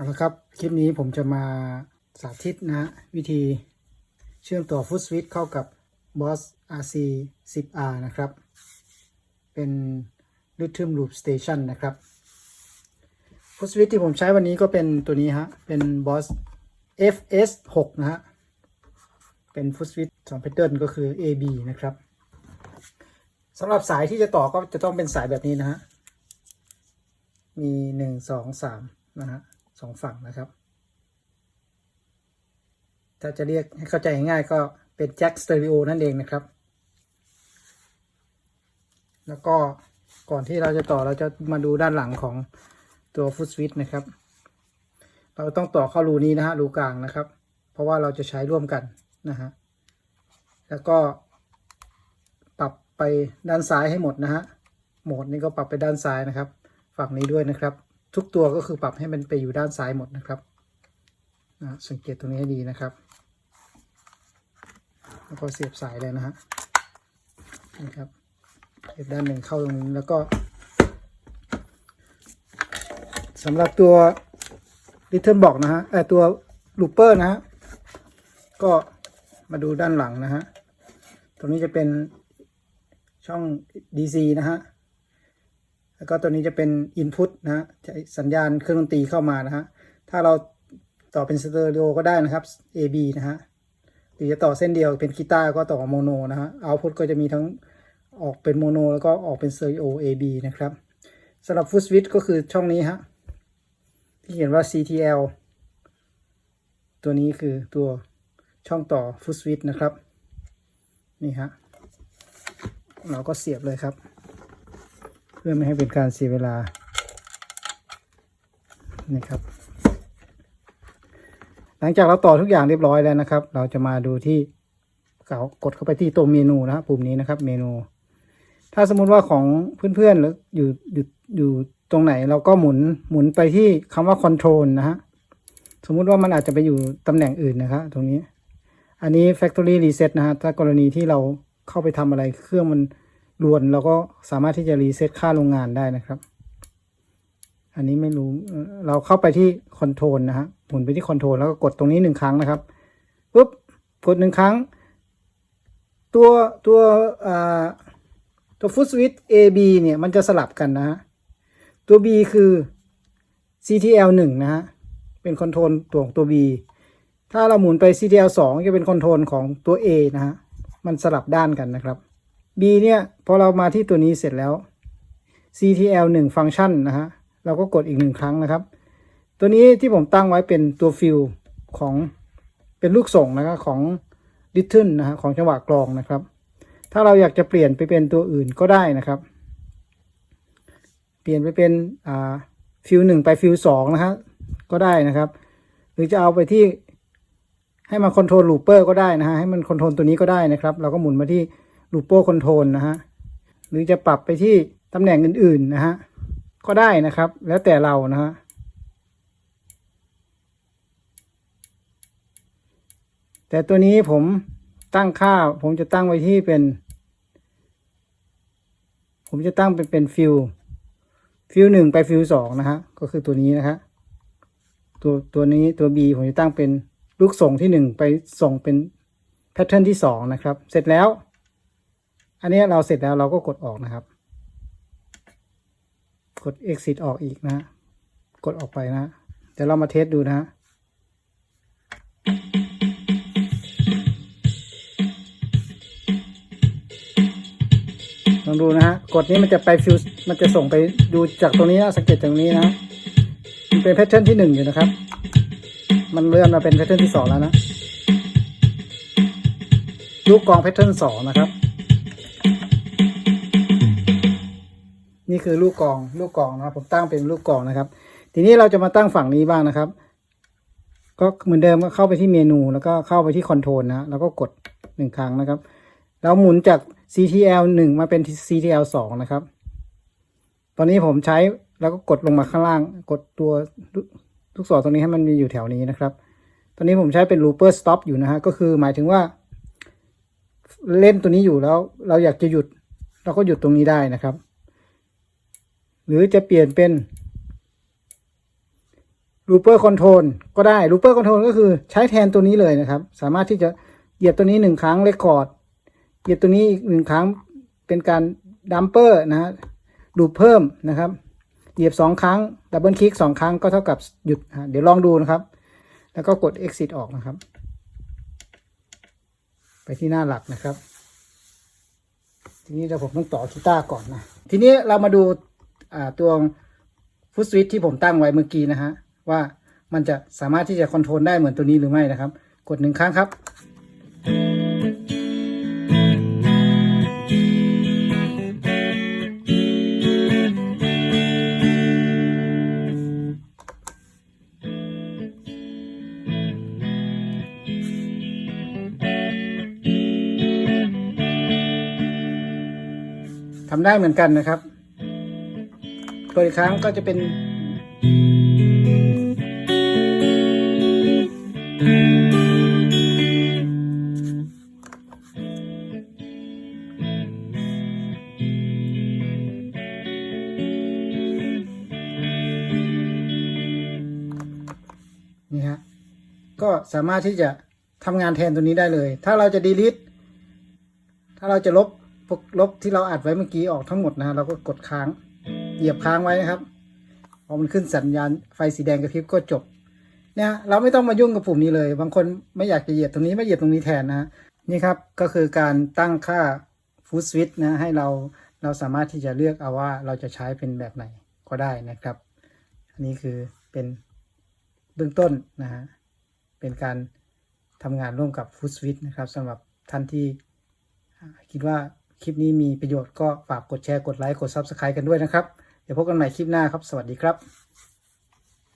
เอาละครับคลิปนี้ผมจะมาสาธิตนะวิธีเชื่อมต่อฟุตสวิตเข้ากับ Boss RC 10R นะครับ เป็น Rhythm Loop Station นะครับฟุตสวิตที่ผมใช้วันนี้ก็เป็นตัวนี้ฮะ เป็น Boss FS 6นะฮะ เป็นฟุตสวิตสองแพทเทิร์นก็คือ AB นะครับสำหรับสายที่จะต่อก็จะต้องเป็นสายแบบนี้นะฮะ มีหนึ่งสองสามนะฮะ สองฝั่งนะครับ ถ้าจะเรียกให้เข้าใจง่ายก็เป็นแจ็คสเตอริโอนั่นเองนะครับ แล้วก็ก่อนที่เราจะต่อเราจะมาดูด้านหลังของตัวฟุตสวิตนะครับ เราต้องต่อเข้ารูนี้นะฮะรูกลางนะครับ เพราะว่าเราจะใช้ร่วมกันนะฮะแล้วก็ปรับไปด้านซ้ายให้หมดนะฮะโหมดนี้ก็ปรับไปด้านซ้ายนะครับ ฝั่งนี้ด้วยนะครับ ทุกตัวก็คือปรับให้มันไปอยู่ด้านซ้ายหมดนะครับนะสังเกตตรงนี้ให้ดีนะครับ แล้วก็เสียบสายเลยนะฮะนี่ครับเสียบด้านหนึ่งเข้าตรงนี้แล้วก็สำหรับตัว Return Box นะฮะไอตัวลูปเปอร์นะฮะก็มาดูด้านหลังนะฮะ ตรงนี้จะเป็นช่อง DC นะฮะ แล้วก็ตัวนี้จะเป็น Input นะฮะสัญญาณเครื่องดนตรีเข้ามานะฮะถ้าเราต่อเป็นสเตอริโอก็ได้นะครับ AB นะฮะหรือจะต่อเส้นเดียวเป็นกีตาร์ก็ต่อโมโนนะฮะ Output ก็จะมีทั้งออกเป็นโมโนแล้วก็ออกเป็นสเตอริโอ AB นะครับสำหรับ Full Switch ก็คือช่องนี้ฮะที่เขียนว่า CTL ตัวนี้คือตัวช่องต่อ Full Switch นะครับ นี่ฮะเราก็เสียบเลยครับ เพื่อไม่ให้เป็นการเสียเวลานี่ครับ หลังจากเราต่อทุกอย่างเรียบร้อยแล้วนะครับ เราจะมาดูที่เขากดเข้าไปที่ตัวเมนูนะครับปุ่มนี้นะครับ เมนู ถ้าสมมุติว่าของเพื่อนๆหรืออยู่อยู่อยู่ตรงไหนเราก็หมุนหมุนไปที่คำว่า control นะฮะสมมุติว่ามันอาจจะไปอยู่ตำแหน่งอื่นนะครับตรงนี้ อันนี้ factory reset นะฮะถ้ากรณีที่เราเข้าไปทำอะไรเครื่องมัน รวนเราก็สามารถที่จะรีเซ็ตค่าโรงงานได้นะครับ อันนี้ไม่รู้ เราเข้าไปที่คอนโทรลนะฮะหมุนไปที่คอนโทรลแล้วก็กดตรงนี้หนึ่งครั้งนะครับปุ๊บกดหนึ่งครั้ง ตัวตัวตัวฟุตสวิต A B เนี่ย มันจะสลับกันนะฮะตัว B คือ CTL 1นะฮะเป็นคอนโทรลตัวของตัว B ถ้าเราหมุนไป CTL 2จะเป็นคอนโทรลของตัว A นะฮะมันสลับด้านกันนะครับ B เนี่ยพอเรามาที่ตัวนี้เสร็จแล้ว CTL 1ฟังก์ชันนะฮะเราก็กดอีกหนึ่งครั้งนะครับ ตัวนี้ที่ผมตั้งไว้เป็นตัวฟิลของเป็นลูกส่งนะครับของดิทึนนะฮะของจังหวะกลองนะครับ ถ้าเราอยากจะเปลี่ยนไปเป็นตัวอื่นก็ได้นะครับ เปลี่ยนไปเป็นอ่าฟิลหนึ่งไปฟิลสองนะฮะก็ได้นะครับ หรือจะเอาไปที่ให้มันคอนโทรลลูเปอร์ก็ได้นะฮะให้มันคอนโทรลตัวนี้ก็ได้นะครับ เราก็หมุนมาที่ ลูปโป้คอนโทรลนะฮะหรือจะปรับไปที่ตำแหน่งอื่น ๆ นะฮะ ก็ได้นะครับ แล้วแต่เรานะฮะแต่ตัวนี้ผมตั้งค่า ผมจะตั้งไว้ที่เป็น ผมจะตั้งเป็นเป็นฟิลฟิลหนึ่งไปฟิลสองนะฮะ ก็คือตัวนี้นะฮะตัวตัวนี้ตัว B ผมจะตั้งเป็นลูกส่งที่หนึ่งไปส่งเป็นแพทเทิร์นที่สองนะครับ เสร็จแล้ว อันนี้เราเสร็จแล้วเราก็กดออกนะครับ กด exit ออกอีกนะ กดออกไปนะ เดี๋ยวเรามาเทสดูนะ ลองดูนะฮะ กดนี้มันจะไปฟิวมันจะส่งไปดูจากตรงนี้นะสังเกตจากตรงนี้นะ มันเป็นแพทเทิร์นที่หนึ่งอยู่นะครับ มันเลื่อนมาเป็นแพทเทิร์นที่สองแล้วนะลูกกองแพทเทิร์นสองนะครับ นี่คือลูกกองลูกกองนะครับ ผมตั้งเป็นลูกกองนะครับ ทีนี้เราจะมาตั้งฝั่งนี้บ้างนะครับ ก็เหมือนเดิมก็เข้าไปที่เมนูแล้วก็เข้าไปที่คอนโทรลนะแล้วก็กดหนึ่งครั้งนะครับแล้วหมุนจาก CTL หนึ่งมาเป็น CTL สองนะครับ ตอนนี้ผมใช้แล้วก็กดลงมาข้างล่าง กดตัวลูกศรตรงนี้ให้มันมีอยู่แถวนี้นะครับ ตอนนี้ผมใช้เป็น looper stop อยู่นะฮะ ก็คือหมายถึงว่า เล่นตัวนี้อยู่แล้ว เราอยากจะหยุด เราก็หยุดตรงนี้ได้นะครับ หรือจะเปลี่ยนเป็น Looper Control ก็ได้ Looper Control ก็คือใช้แทนตัวนี้เลยนะครับ สามารถที่จะเหยียบตัวนี้หนึ่งครั้งเรคคอร์ดเหยียบตัวนี้อีกหนึ่งครั้งเป็นการดัมเปอร์นะฮะดูเพิ่มนะครับ เหยียบสองครั้งดับเบิลคลิกสองครั้งก็เท่ากับหยุดฮะเดี๋ยวลองดูนะครับ แล้วก็กด exit ออกนะครับ ไปที่หน้าหลักนะครับ ทีนี้เดี๋ยวผมต้องต่อกีตาร์ก่อนนะ ทีนี้เรามาดู ตัวฟุตสวิตที่ผมตั้งไว้เมื่อกี้นะฮะว่ามันจะสามารถที่จะคอนโทรลได้เหมือนตัวนี้หรือไม่นะครับ กดหนึ่งครั้งครับ ทำได้เหมือนกันนะครับ กดอีกครั้งก็จะเป็น นี่ฮะ ก็สามารถที่จะทำงานแทนตัวนี้ได้เลย ถ้าเราจะ delete ถ้าเราจะลบพวกลบที่เราอัดไว้เมื่อกี้ออกทั้งหมดนะฮะเราก็กดค้าง เหยียบค้างไว้นะครับ พอมันขึ้นสัญญาณไฟสีแดงกระพริบก็จบ เนี่ยเราไม่ต้องมายุ่งกับปุ่มนี้เลย บางคนไม่อยากจะเหยียบตรงนี้ไม่เหยียบตรงนี้แทนนะ นี่ครับก็คือการตั้งค่าฟู d สวิตนะให้เราเราสามารถที่จะเลือกเอาว่าเราจะใช้เป็นแบบไหนก็ได้นะครับ อันนี้คือเป็นเบื้องต้นนะฮะ เป็นการทำงานร่วมกับ Food Switch นะครับสำหรับท่านที่คิดว่า คลิปนี้มีประโยชน์ก็ฝากกดแชร์กดไลค์กด Subscribe กันด้วยนะครับ เดี๋ยวพบกันใหม่คลิปหน้าครับ สวัสดีครับ